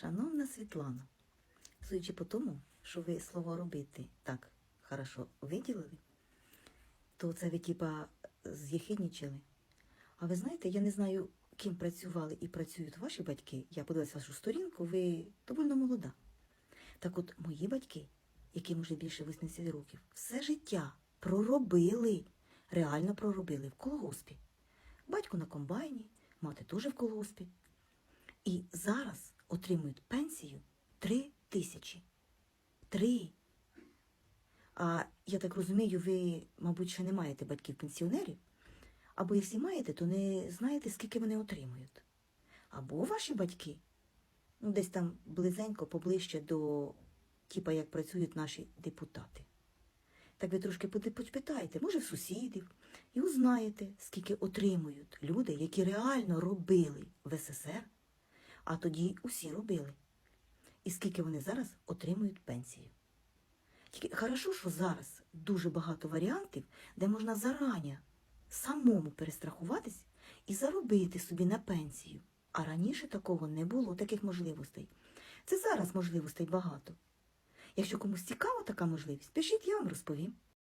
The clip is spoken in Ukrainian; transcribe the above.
Шановна Світлана, судячи по тому, що ви слово робити так хорошо виділили, то це ви типа з'єхиднічили. А ви знаєте, я не знаю, ким працювали і працюють ваші батьки. Я подивилася вашу сторінку, ви довольно молода. Так от мої батьки, яким вже більше 80 років, все життя проробили, реально проробили в колгоспі. Батько на комбайні, мати теж в колгоспі. І зараз отримують пенсію три тисячі. Три. А я так розумію, ви, мабуть, ще не маєте батьків-пенсіонерів. Або якщо маєте, то не знаєте, скільки вони отримують. Або ваші батьки, ну, десь там близенько, поближче до типа, як працюють наші депутати. Так ви трошки почитайте, може, в сусідів, і узнаєте, скільки отримують люди, які реально робили в СССР, а тоді усі робили. І скільки вони зараз отримують пенсію. Тільки хорошо, що зараз дуже багато варіантів, де можна зарані самому перестрахуватись і заробити собі на пенсію. А раніше такого не було, таких можливостей. Це зараз можливостей багато. Якщо комусь цікава така можливість, пишіть, я вам розповім.